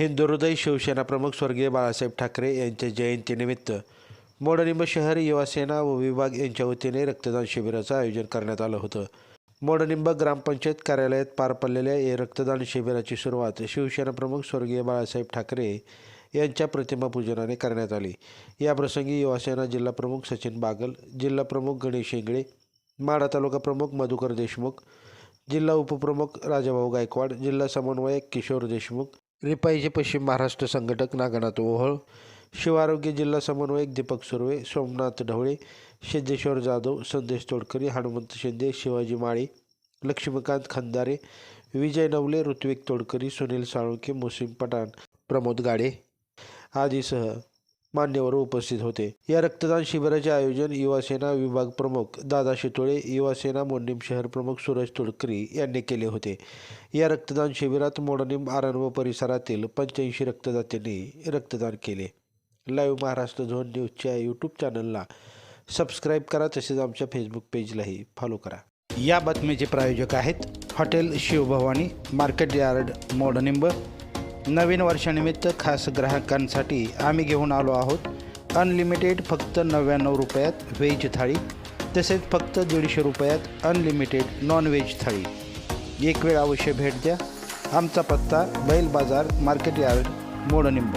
हिंदुहृदय शिवसेना प्रमुख स्वर्गीय बाळासाहेब ठाकरे यांच्या जयंतीनिमित्त मोडनिंब शहर युवासेना व विभाग यांच्या वतीने रक्तदान शिबिराचं आयोजन करण्यात आलं होतं. मोडनिंब ग्रामपंचायत कार्यालयात पार पडलेल्या या रक्तदान शिबिराची सुरुवात शिवसेना प्रमुख स्वर्गीय बाळासाहेब ठाकरे यांच्या प्रतिमापूजनाने करण्यात आली. याप्रसंगी युवासेना जिल्हा प्रमुख सचिन बागल जिल्हा प्रमुख गणेश इंगळे माढा तालुका प्रमुख मधुकर देशमुख जिल्हा उपप्रमुख राजाभाऊ गायकवाड जिल्हा समन्वयक किशोर देशमुख रिपाईचे पश्चिम महाराष्ट्र संघटक नागनाथ ओहळ शिवारोग्य जिल्हा समन्वयक दीपक सुर्वे सोमनाथ ढवळे सिद्धेश्वर जाधव संदेश तोडकरी हनुमंत शिंदे शिवाजी माळी लक्ष्मीकांत खंदारे विजय नवले ऋत्विक तोडकरी सुनील साळुंके मुसीम पठाण प्रमोद गाडे आदीसह मान्यवर उपस्थित होते. या रक्तदान शिबिराचे आयोजन युवासेना विभाग प्रमुख दादा शितोळे युवासेना मोडणीम शहर प्रमुख सूरज तुडकरी यांनी केले होते. या रक्तदान शिबिरात मोडणीम आरण व परिसरातील पंच्याऐंशी रक्तदात्यांनी रक्तदान केले. लाईव्ह महाराष्ट्र झोन न्यूजच्या यूट्यूब चॅनलला सबस्क्राईब करा तसेच आमच्या फेसबुक पेजलाही फॉलो करा. या बातमीचे प्रायोजक आहेत hotel Shivbhavani market yard Modnimb नवीन वर्षानिमित्त खास ग्राहकांसाठी आम्ही घेऊन आलो आहोत. अनलिमिटेड फक्त नव्याण्णव रुपयात व्हेज थाळी तसेच फक्त दीडशे रुपयात अनलिमिटेड नॉन व्हेज थाळी. एक वेळ अवश्य भेट द्या. आमचा पत्ता बैल बाजार मार्केट यार्ड मोडनिंब